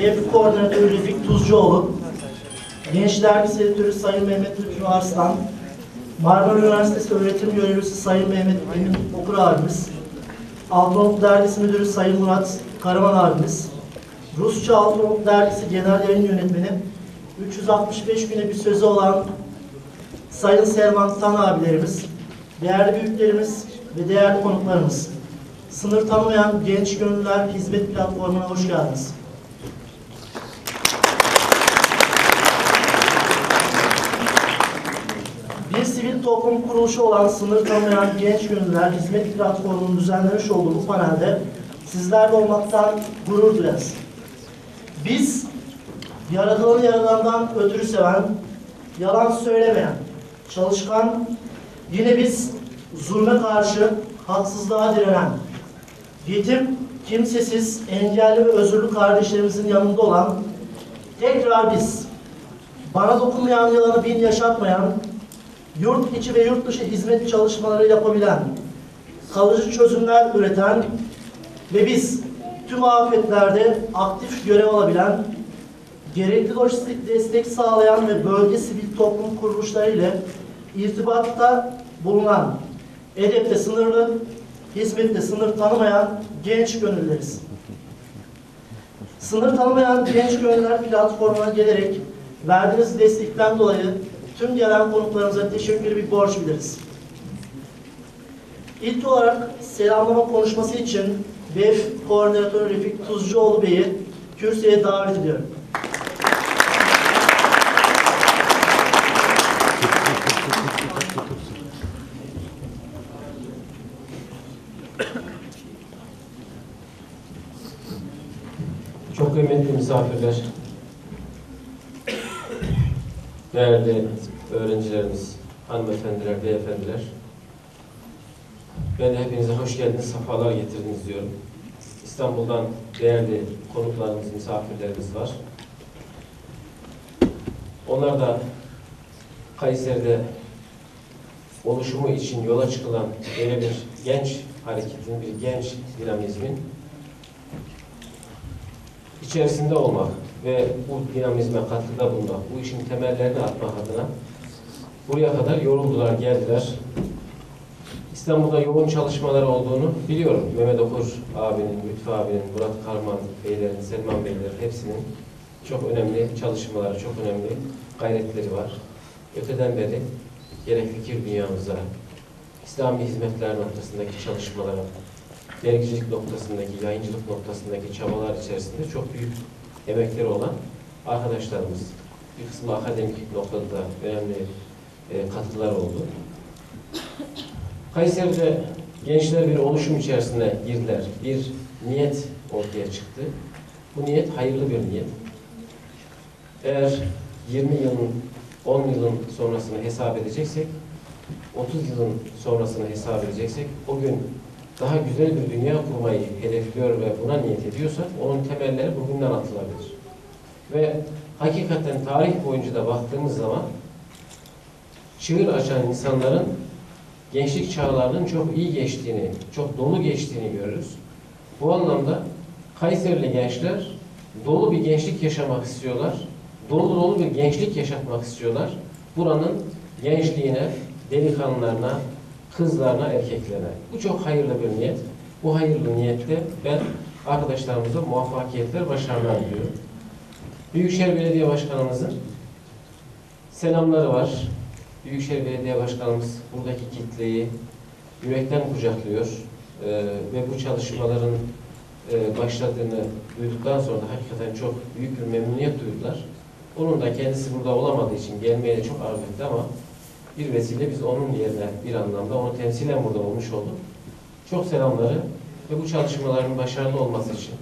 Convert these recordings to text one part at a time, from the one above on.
Devlet Koordinatörü Refik Tuzcuoğlu, Gençler Liseditörü Sayın Mehmet Lütfü Arslan, Marmara Üniversitesi Öğretim Görevlisi Sayın Mehmet Emin Okur abimiz, Altınoluk Dergisi Müdürü Sayın Murat Karaman abimiz, Rusça Altınoluk Dergisi Genel Yayın Yönetmeni, 365 güne bir sözü olan Sayın Selman Tan abilerimiz, değerli büyüklerimiz ve değerli konuklarımız, sınır tanımayan genç gönüllüler hizmet platformuna hoş geldiniz. Bir toplum kuruluşu olan sınır tanımayan genç gönüllüler hizmet platformunun düzenlemiş olduğu bu panelde sizlerle olmaktan gurur duyarız. Biz yaratılanı yaradandan ötürü seven, yalan söylemeyen, çalışkan, yine biz zulme karşı haksızlığa direnen, yetim, kimsesiz, engelli ve özürlü kardeşlerimizin yanında olan tekrar biz, bana dokunmayan yalanı bin yaşatmayan, yurt içi ve yurt dışı hizmet çalışmaları yapabilen, kalıcı çözümler üreten ve biz tüm afetlerde aktif görev alabilen, gerekli lojistik destek sağlayan ve bölge sivil toplum kuruluşları ile irtibatta bulunan, edepte sınırlı, hizmette sınır tanımayan genç gönülleriz. Sınır tanımayan genç gönüller platformuna gelerek verdiğiniz destekten dolayı tüm gelen konuklarımıza teşekkür bir borç biliriz. İlk olarak selamlama konuşması için BEF Koordinatörü Refik Tuzcuoğlu Bey'i kürsüye davet ediyorum. Çok kıymetli misafirler, değerli öğrencilerimiz, hanımefendiler, beyefendiler. Ben de hepinize hoş geldiniz, sefalar getirdiniz diyorum. İstanbul'dan değerli konuklarımız, misafirlerimiz var. Onlar da Kayseri'de oluşumu için yola çıkılan böyle bir genç hareketin, bir genç dinamizmin içerisinde olmak ve bu dinamizme katkıda bulunmak, bu işin temellerini atmak adına buraya kadar yoruldular, geldiler. İstanbul'da yoğun çalışmalar olduğunu biliyorum. Mehmet Okur abinin, Lütfü abinin, Murat Karman beylerin, Selman beylerin hepsinin çok önemli çalışmaları, çok önemli gayretleri var. Öteden beri gerek fikir dünyamıza, İslami hizmetler noktasındaki çalışmalara, dergicilik noktasındaki, yayıncılık noktasındaki çabalar içerisinde çok büyük emekleri olan arkadaşlarımız. Bir kısmı akademik noktada da önemli katkılar oldu. Kayseri'de gençler bir oluşum içerisine girdiler. Bir niyet ortaya çıktı. Bu niyet hayırlı bir niyet. Eğer 20 yılın, 10 yılın sonrasını hesap edeceksek, 30 yılın sonrasını hesap edeceksek, o gün daha güzel bir dünya kurmayı hedefliyor ve buna niyet ediyorsak onun temelleri bugünden atılabilir. Ve hakikaten tarih boyunca da baktığımız zaman çığır açan insanların gençlik çağlarının çok iyi geçtiğini, çok dolu geçtiğini görürüz. Bu anlamda Kayserili gençler dolu bir gençlik yaşamak istiyorlar. Dolu dolu bir gençlik yaşatmak istiyorlar. Buranın gençliğine, delikanlılarına, kızlarına, erkeklerine. Bu çok hayırlı bir niyet. Bu hayırlı niyette ben arkadaşlarımıza muvaffakiyetler, başarılar diliyorum. Büyükşehir Belediye Başkanımızın selamları var. Büyükşehir Belediye Başkanımız buradaki kitleyi yürekten kucaklıyor. Ee, ve bu çalışmaların e, başladığını duyduktan sonra da hakikaten çok büyük bir memnuniyet duydular. Onun da kendisi burada olamadığı için gelmeye de çok arzu etti ama bir vesile biz onun yerine bir anlamda onu temsilen burada olmuş olduk. Çok selamları ve bu çalışmaların başarılı olması için,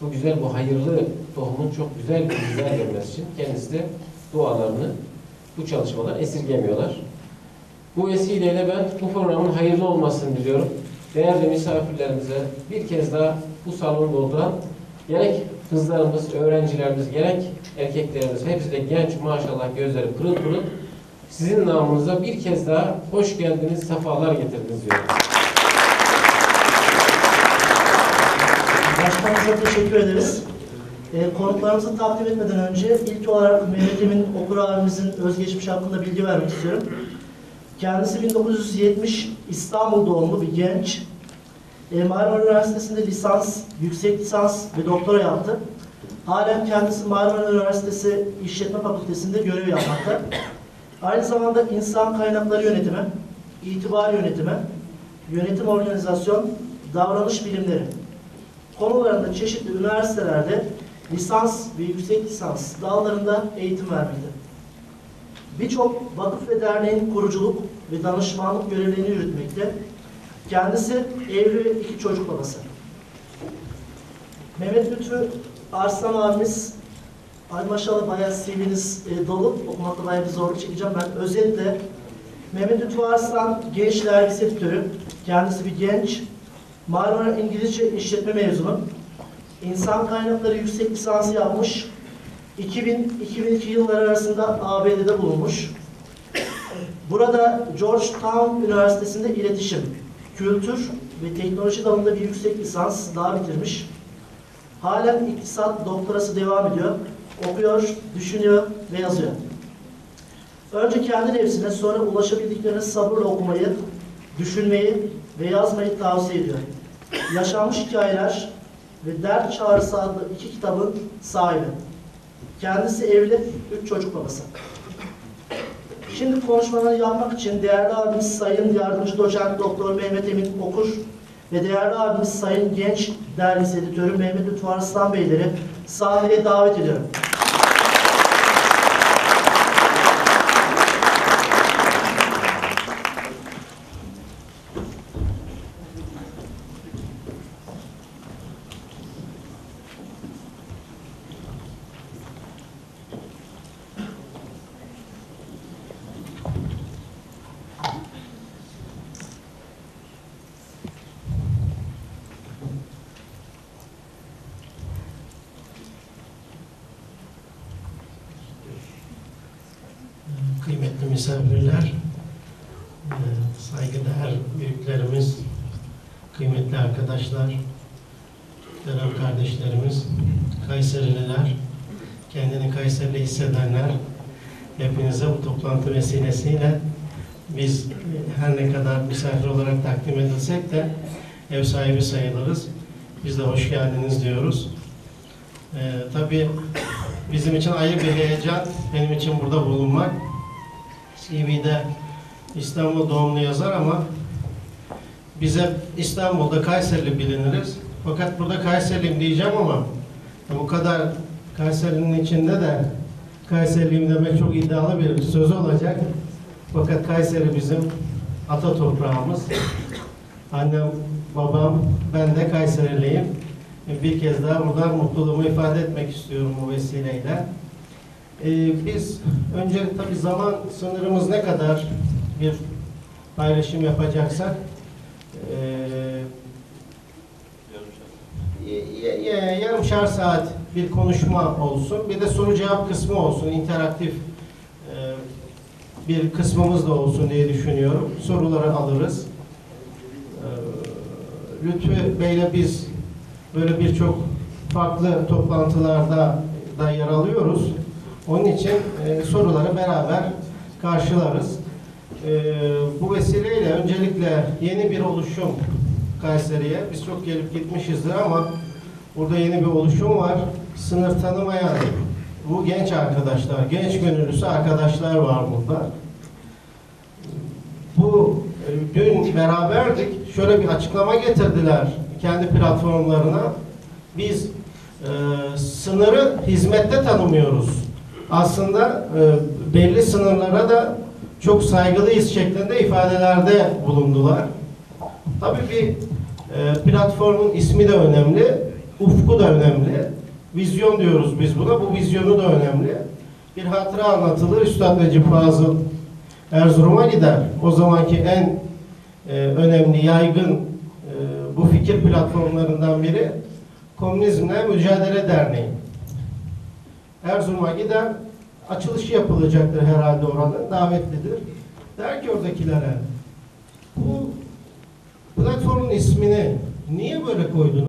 bu güzel, bu hayırlı tohumun çok güzel bir güzel görmesi için kendisi de dualarını bu çalışmalar esirgemiyorlar. Bu vesileyle ben bu programın hayırlı olmasını diliyorum. Değerli misafirlerimize bir kez daha bu salonu dolduran gerek kızlarımız, öğrencilerimiz, gerek erkeklerimiz hepsi de genç maşallah gözleri pırıl pırıl sizin namınıza bir kez daha hoş geldiniz, sefalar getirdiniz diyorum. Başkanımıza teşekkür ederiz. E, konuklarımızı takdim etmeden önce ilk olarak Emin Okur abimizin özgeçmiş hakkında bilgi vermek istiyorum. Kendisi 1970 İstanbul doğumlu bir genç. E, Marmara Üniversitesi'nde lisans, yüksek lisans ve doktora yaptı. Halen kendisi Marmara Üniversitesi İşletme Fakültesi'nde görev yapmakta. Aynı zamanda insan kaynakları yönetimi, itibar yönetimi, yönetim organizasyon, davranış bilimleri konularında çeşitli üniversitelerde lisans ve yüksek lisans dallarında eğitim vermekte. Birçok vakıf ve derneğin kuruculuk ve danışmanlık görevlerini yürütmekte. Kendisi evli ve iki çocuk babası. Mehmet Lütfü Arslan abimiz Ay maşallah bayağı CV'niz e, dolu. Okumakta bayağı bir zorluk çekeceğim. Ben özetle Mehmet Lütfü Arslan Genç Dergisi Editörü. Kendisi bir genç. Marmara İngilizce İşletme mezunu. İnsan kaynakları yüksek lisansı yapmış. 2000-2002 yılları arasında ABD'de bulunmuş. Burada Georgetown Üniversitesi'nde iletişim, kültür ve teknoloji dalında bir yüksek lisans daha bitirmiş. Halen iktisat doktorası devam ediyor. Okuyor, düşünüyor ve yazıyor. Önce kendi nefsine sonra ulaşabildiklerine sabırla okumayı, düşünmeyi ve yazmayı tavsiye ediyor. Yaşanmış hikayeler ve Dert Çağrısı adlı iki kitabın sahibi. Kendisi evli, üç çocuk babası. Şimdi konuşmaları yapmak için değerli abimiz Sayın Yardımcı Doçent Doktor Mehmet Emin Okur ve değerli abimiz Sayın Genç Dergisi Editörü Mehmet Lütfü Arslan Beyleri sahneye davet ediyorum. kıymetli misafirler, e, saygıdeğer büyüklerimiz, kıymetli arkadaşlar, dönem kardeşlerimiz, Kayserililer, kendini Kayserili hissedenler, hepinize bu toplantı vesilesiyle biz her ne kadar misafir olarak takdim edilsek de ev sahibi sayılırız. Biz de hoş geldiniz diyoruz. E, tabii bizim için ayrı bir heyecan, benim için burada bulunmak. CV'de İstanbul doğumlu yazar ama bize İstanbul'da Kayserili biliniriz. Fakat burada Kayseriliyim diyeceğim ama bu kadar Kayserili'nin içinde de Kayseriliyim demek çok iddialı bir söz olacak. Fakat Kayseri bizim ata toprağımız. Annem, babam, ben de Kayseriliyim. Bir kez daha buradan mutluluğumu ifade etmek istiyorum bu vesileyle. Ee, biz önce tabii zaman sınırımız ne kadar bir paylaşım yapacaksak e, yarımşar saat bir konuşma olsun. Bir de soru cevap kısmı olsun. interaktif e, bir kısmımız da olsun diye düşünüyorum. Soruları alırız. Ee, Lütfü Bey'le biz böyle birçok farklı toplantılarda da yer alıyoruz. Onun için e, soruları beraber karşılarız. E, bu vesileyle öncelikle yeni bir oluşum Kayseri'ye. Biz çok gelip gitmişizdir ama burada yeni bir oluşum var. Sınır tanımayan bu genç arkadaşlar, genç gönüllüsü arkadaşlar var burada. Bu e, dün beraberdik. Şöyle bir açıklama getirdiler kendi platformlarına. Biz e, sınırı hizmette tanımıyoruz. Aslında e, belli sınırlara da çok saygılıyız şeklinde ifadelerde bulundular. Tabii bir e, platformun ismi de önemli, ufku da önemli. Vizyon diyoruz biz buna, bu vizyonu da önemli. Bir hatıra anlatılır, Üstad Necip Fazıl Erzurum'a gider. O zamanki en e, önemli, yaygın e, bu fikir platformlarından biri Komünizmle Mücadele Derneği. Erzurum'a gider, açılışı yapılacaktır herhalde oranın, davetlidir. Der ki oradakilere, bu platformun ismini niye böyle koydunuz?